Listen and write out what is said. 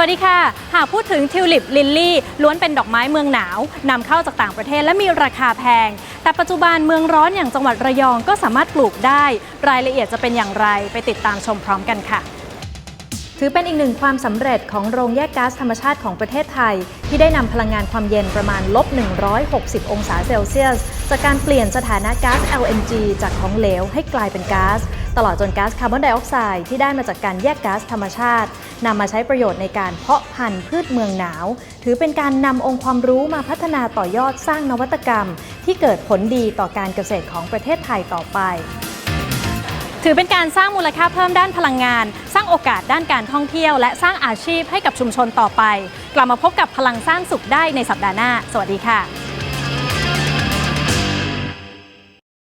สวัสดีค่ะ หากพูดถึงทิวลิปลิลลี่ล้วนเป็นดอกไม้เมืองหนาวนำเข้าจากต่างประเทศและมีราคาแพง แต่ปัจจุบันเมืองร้อนอย่างจังหวัดระยองก็สามารถปลูกได้ รายละเอียดจะเป็นอย่างไรไปติดตามชมพร้อมกันค่ะ ถือเป็นอีกหนึ่งความสำเร็จของโรงแยกก๊าซธรรมชาติของประเทศไทย ที่ได้นำพลังงานความเย็นประมาณลบ 160 องศาเซลเซียส จากการเปลี่ยนสถานะก๊าซ LNG จากของเหลวให้กลายเป็นก๊าซ ตลอดจนก๊าซคาร์บอนไดออกไซด์ที่ได้มาจากการแยกก๊าซธรรมชาตินำมาใช้ประโยชน์ในการเพาะพันธุ์พืชเมืองหนาว ถือเป็นการนำองค์ความรู้มาพัฒนาต่อยอดสร้างนวัตกรรม ที่เกิดผลดีต่อการเกษตรของประเทศไทยต่อไปถือเป็นการสร้างมูลค่าเพิ่มด้านพลังงาน สร้างโอกาสด้านการท่องเที่ยว และสร้างอาชีพให้กับชุมชนต่อไป กลับมาพบกับพลังสร้างสุขได้ในสัปดาห์หน้า สวัสดีค่ะ